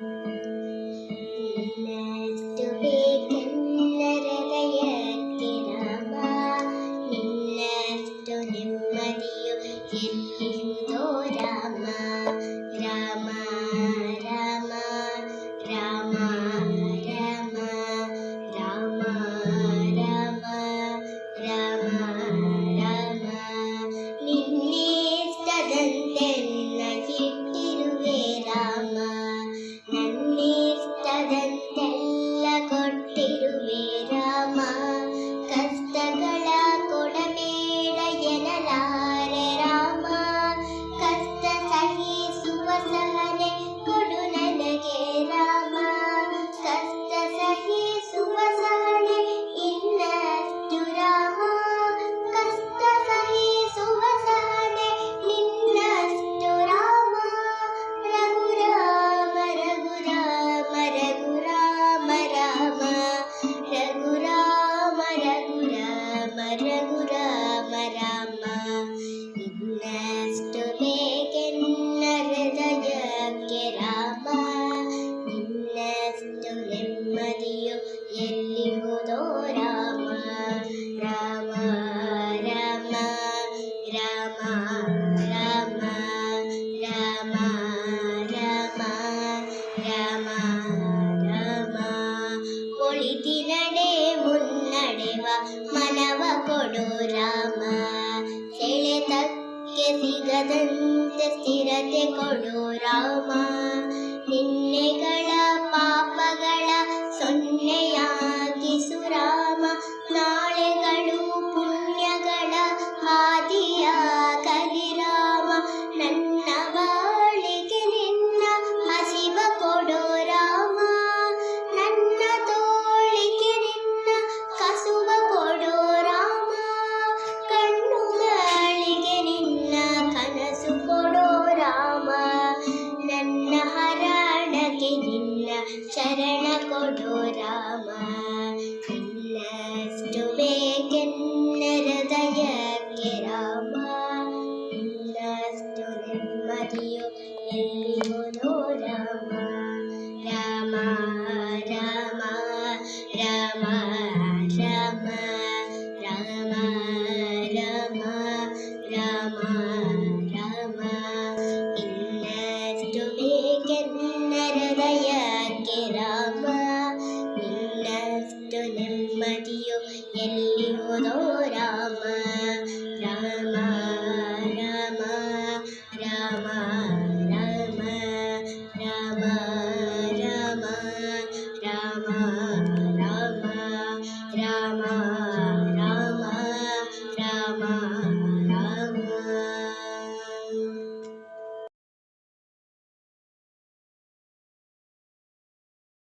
We love to be. ಎಲ್ಲಿ ಹೋದೋ ರಾಮ ರಾಮ ರಾಮ ರಾಮ ರಾಮ ರಾಮ ರಾಮ ರಾಮ ರಾಮ. ಒಳಿತಿ ನಡೆ, ಮುನ್ನಡೆವ, ಮನವ ಕೊಡೋ ರಾಮ. ಸೆಳೆತಕ್ಕೆ ಸಿಗದಂತೆ ಸ್ಥಿರತೆ ಕೊಡೋ ರಾಮ. ಶರಣ ಕೊಡೋ ರಾಮ ಇನ್ನಷ್ಟು ಬೇಕೆನ್ನರದಯಕ್ಕೆ ರಾಮ ಇನ್ನಷ್ಟು ರಾಮ